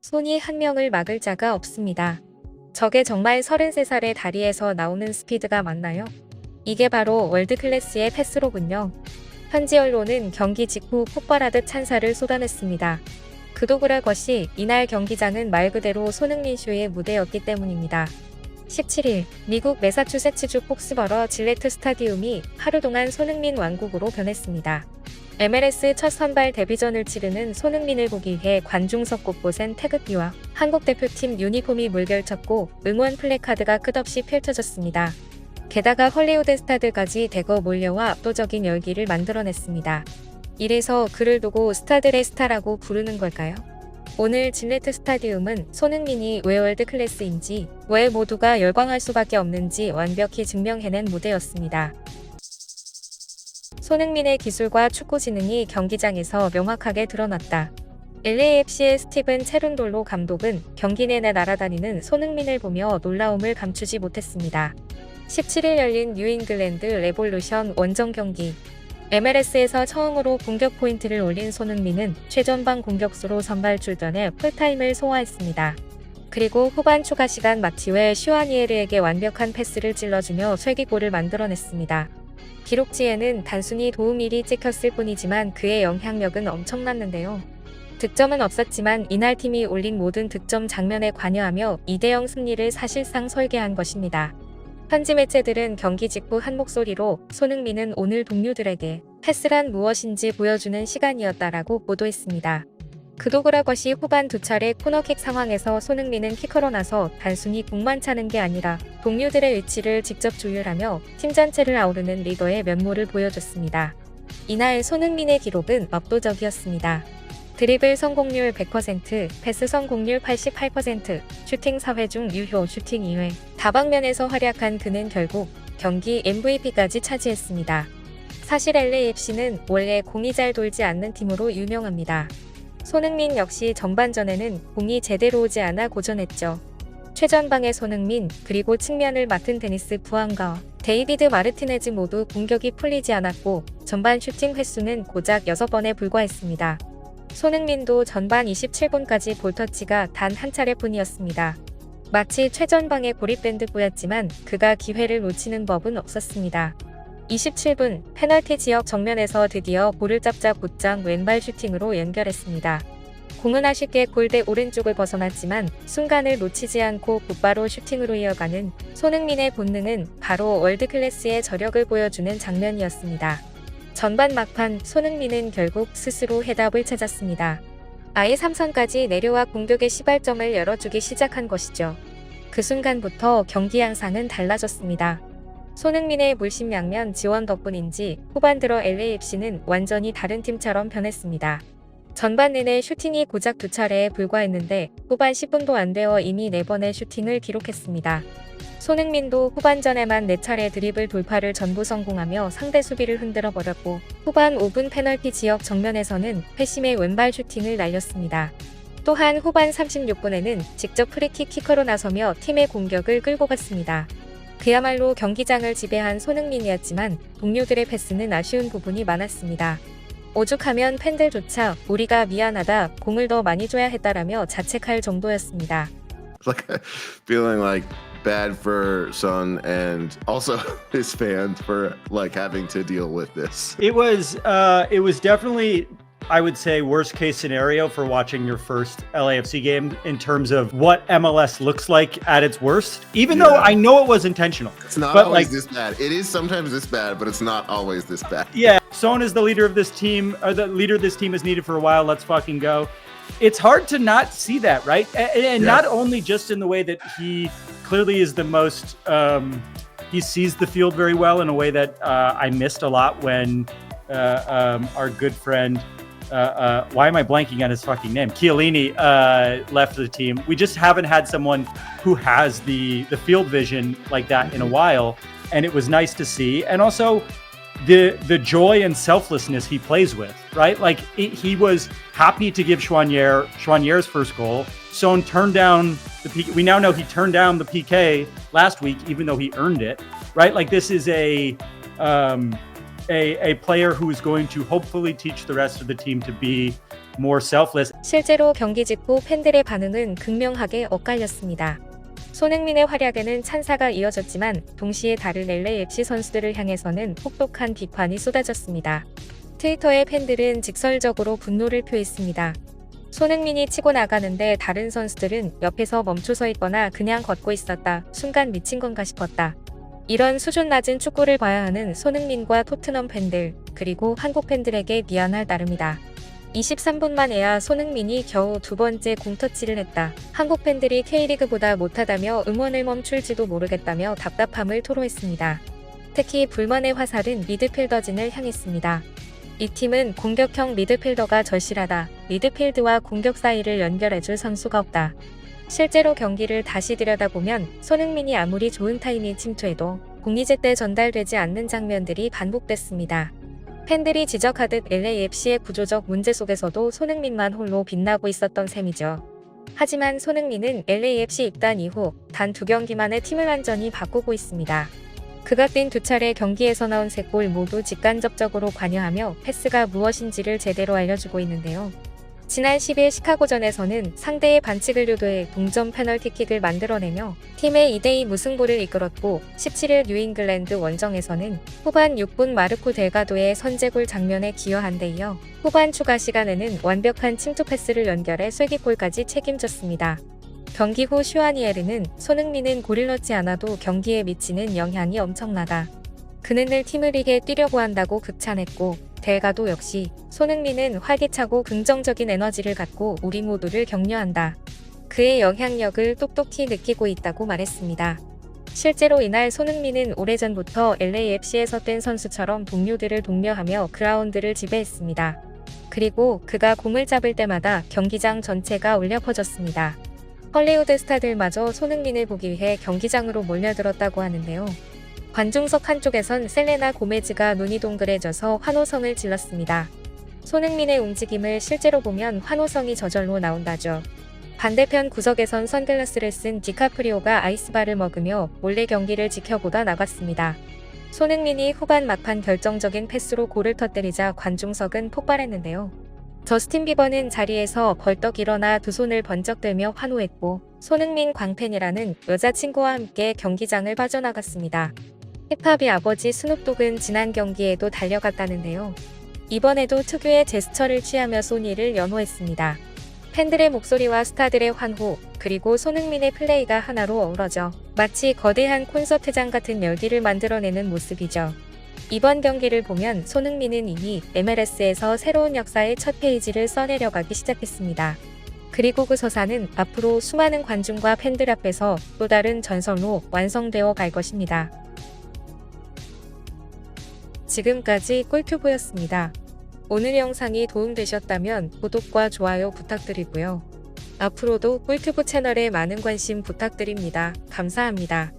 손이 한 명을 막을 자가 없습니다. 저게 정말 33살의 다리에서 나오는 스피드가 맞나요? 이게 바로 월드 클래스의 패스로군요. 현지 언론은 경기 직후 폭발하듯 찬사를 쏟아냈습니다. 그도그라 것이 이날 경기장은 말 그대로 손흥민 쇼의 무대였기 때문입니다. 17일 미국 매사추세츠주 폭스버러 질레트 스타디움이 하루 동안 손흥민 왕국으로 변했습니다. MLS 첫 선발 데뷔전을 치르는 손흥민을 보기 위해 관중석 곳곳엔 태극기와 한국 대표팀 유니폼이 물결쳤고 응원 플래카드가 끝없이 펼쳐졌습니다. 게다가 헐리우드 스타들까지 대거 몰려와 압도적인 열기를 만들어냈습니다. 이래서 그를 두고 스타들의 스타라고 부르는 걸까요? 오늘 질레트 스타디움은 손흥민이 왜 월드 클래스인지, 왜 모두가 열광할 수밖에 없는지 완벽히 증명해낸 무대였습니다. 손흥민의 기술과 축구 지능이 경기장에서 명확하게 드러났다. LAFC의 스티븐 체룬돌로 감독은 경기 내내 날아다니는 손흥민을 보며 놀라움을 감추지 못했습니다. 17일 열린 뉴잉글랜드 레볼루션 원정 경기. MLS에서 처음으로 공격 포인트를 올린 손흥민은 최전방 공격수로 선발 출전해 풀타임을 소화했습니다. 그리고 후반 추가 시간 마티웨 슈아니에르에게 완벽한 패스를 찔러주며 쇄기골을 만들어냈습니다. 기록지에는 단순히 도움일이 찍혔을 뿐이지만 그의 영향력은 엄청났는데요. 득점은 없었지만 이날 팀이 올린 모든 득점 장면에 관여하며 2대0 승리를 사실상 설계한 것입니다. 현지 매체들은 경기 직후 한 목소리로 손흥민은 오늘 동료들에게 패스란 무엇인지 보여주는 시간이었다라고 보도했습니다. 그도그라 것이 후반 두 차례 코너킥 상황에서 손흥민은 키커로 나서 단순히 공만 차는 게 아니라 동료들의 위치를 직접 조율하며 팀 전체를 아우르는 리더의 면모를 보여줬습니다. 이날 손흥민의 기록은 압도적이었습니다. 드리블 성공률 100%, 패스 성공률 88%, 슈팅 4회 중 유효 슈팅 2회. 다방면에서 활약한 그는 결국 경기 MVP까지 차지했습니다. 사실 LAFC는 원래 공이 잘 돌지 않는 팀으로 유명합니다. 손흥민 역시 전반전에는 공이 제대로 오지 않아 고전했죠. 최전방의 손흥민, 그리고 측면을 맡은 데니스 부안과 데이비드 마르티네즈 모두 공격이 풀리지 않았고 전반 슈팅 횟수는 고작 6번에 불과했습니다. 손흥민도 전반 27분까지 볼터치가 단 한 차례뿐이었습니다. 마치 최전방에 고립된 듯 보였지만 그가 기회를 놓치는 법은 없었습니다. 27분 페널티 지역 정면에서 드디어 볼을 잡자 곧장 왼발 슈팅으로 연결했습니다. 공은 아쉽게 골대 오른쪽을 벗어났지만 순간을 놓치지 않고 곧바로 슈팅으로 이어가는 손흥민의 본능은 바로 월드클래스의 저력을 보여주는 장면이었습니다. 전반 막판 손흥민은 결국 스스로 해답을 찾았습니다. 아예 3선까지 내려와 공격의 시발점을 열어주기 시작한 것이죠. 그 순간부터 경기 양상은 달라졌습니다. 손흥민의 물심양면 지원 덕분인지 후반 들어 LAFC는 완전히 다른 팀처럼 변했습니다. 전반 내내 슈팅이 고작 두 차례에 불과했는데 후반 10분도 안 되어 이미 4번의 슈팅을 기록했습니다. 손흥민도 후반전에만 4차례 드리블 돌파를 전부 성공하며 상대 수비를 흔들어 버렸고 후반 5분 페널티 지역 정면에서는 회심의 왼발 슈팅을 날렸습니다. 또한 후반 36분에는 직접 프리킥 키커로 나서며 팀의 공격을 끌고 갔습니다. 그야말로 경기장을 지배한 손흥민이었지만 동료들의 패스는 아쉬운 부분이 많았습니다. 오죽하면 팬들조차 우리가 미안하다, 공을 더 많이 줘야 했다라며 자책할 정도였습니다. Like feeling like bad for Son and also his fans for like having to deal with this. It was uh it was definitely I would say worst case scenario for watching your first LAFC game in terms of what MLS looks like at its worst. Even though I know it was intentional. It's not But, always like- this bad. It is sometimes this bad, but it's not always this bad. Yeah, Son is the leader of this team, or the leader of this team is needed for a while. Let's fucking go. It's hard to not see that, right? And, and Yeah. not only just in the way that he clearly is the most, um, he sees the field very well in a way that uh, I missed a lot when uh, um, our good friend, uh, uh, why am I blanking on his fucking name? Chiellini uh, left the team. We just haven't had someone who has the the field vision like that in a while, and it was nice to see. And also, the the joy and selflessness he plays with, right? Like it, he was happy to give Chouanier Chouanier's first goal. Son turned down the PK. We now know he turned down the PK last week, even though he earned it, right? Like this is a um, a, a player who is going to hopefully teach the rest of the team to be more selfless. 실제로 경기 직후 팬들의 반응은 극명하게 엇갈렸습니다. 손흥민의 활약에는 찬사가 이어졌지만 동시에 다른 LAFC 선수들을 향해서는 혹독한 비판이 쏟아졌습니다. 트위터의 팬들은 직설적으로 분노를 표했습니다. 손흥민이 치고 나가는데 다른 선수들은 옆에서 멈춰서 있거나 그냥 걷고 있었다. 순간 미친 건가 싶었다. 이런 수준 낮은 축구를 봐야 하는 손흥민과 토트넘 팬들, 그리고 한국 팬들에게 미안할 따름이다. 23분 만에야 손흥민이 겨우 두 번째 공터치를 했다. 한국 팬들이 K리그보다 못하다며 응원을 멈출지도 모르겠다며 답답함을 토로했습니다. 특히 불만의 화살은 미드필더진을 향했습니다. 이 팀은 공격형 미드필더가 절실하다. 미드필드와 공격 사이를 연결해줄 선수가 없다. 실제로 경기를 다시 들여다보면 손흥민이 아무리 좋은 타이밍 침투해도 공이 제때 전달되지 않는 장면들이 반복됐습니다. 팬들이 지적하듯 LAFC의 구조적 문제 속에서도 손흥민만 홀로 빛나고 있었던 셈이죠. 하지만 손흥민은 LAFC 입단 이후 단 두 경기만에 팀을 완전히 바꾸고 있습니다. 그가 뛴 두 차례 경기에서 나온 세 골 모두 직간접적으로 관여하며 패스가 무엇인지를 제대로 알려주고 있는데요. 지난 10일 시카고전에서는 상대의 반칙을 유도해 동점 페널티킥을 만들어내며 팀의 2대2 무승부를 이끌었고 17일 뉴잉글랜드 원정에서는 후반 6분 마르코 델가도의 선제골 장면에 기여한 데 이어 후반 추가 시간에는 완벽한 침투 패스를 연결해 쐐기골까지 책임졌습니다. 경기 후 슈아니에르는 손흥민은 골을 넣지 않아도 경기에 미치는 영향이 엄청나다. 그는 늘 팀을 이겨 뛰려고 한다고 극찬했고 델가도 역시 손흥민은 활기차고 긍정적인 에너지를 갖고 우리 모두를 격려한다. 그의 영향력을 똑똑히 느끼고 있다고 말했습니다. 실제로 이날 손흥민은 오래전부터 LAFC에서 뛴 선수처럼 동료들을 독려하며 그라운드를 지배했습니다. 그리고 그가 공을 잡을 때마다 경기장 전체가 울려 퍼졌습니다. 헐리우드 스타들마저 손흥민을 보기 위해 경기장으로 몰려들었다고 하는데요. 관중석 한쪽에선 셀레나 고메즈가 눈이 동그래져서 환호성을 질렀습니다. 손흥민의 움직임을 실제로 보면 환호성이 저절로 나온다죠. 반대편 구석에선 선글라스를 쓴 디카프리오가 아이스바를 먹으며 몰래 경기를 지켜보다 나갔습니다. 손흥민이 후반 막판 결정적인 패스로 골을 터뜨리자 관중석은 폭발했는데요. 저스틴 비버는 자리에서 벌떡 일어나 두 손을 번쩍 들며 환호했고 손흥민 광팬이라는 여자친구와 함께 경기장을 빠져나갔습니다. 힙합의 아버지 스눕독은 지난 경기에도 달려갔다는데요. 이번에도 특유의 제스처를 취하며 소니를 연호했습니다. 팬들의 목소리와 스타들의 환호, 그리고 손흥민의 플레이가 하나로 어우러져 마치 거대한 콘서트장 같은 열기를 만들어내는 모습이죠. 이번 경기를 보면 손흥민은 이미 MLS에서 새로운 역사의 첫 페이지를 써내려가기 시작했습니다. 그리고 그 서사는 앞으로 수많은 관중과 팬들 앞에서 또 다른 전설로 완성되어 갈 것입니다. 지금까지 꿀튜브였습니다. 오늘 영상이 도움되셨다면 구독과 좋아요 부탁드리고요. 앞으로도 꿀튜브 채널에 많은 관심 부탁드립니다. 감사합니다.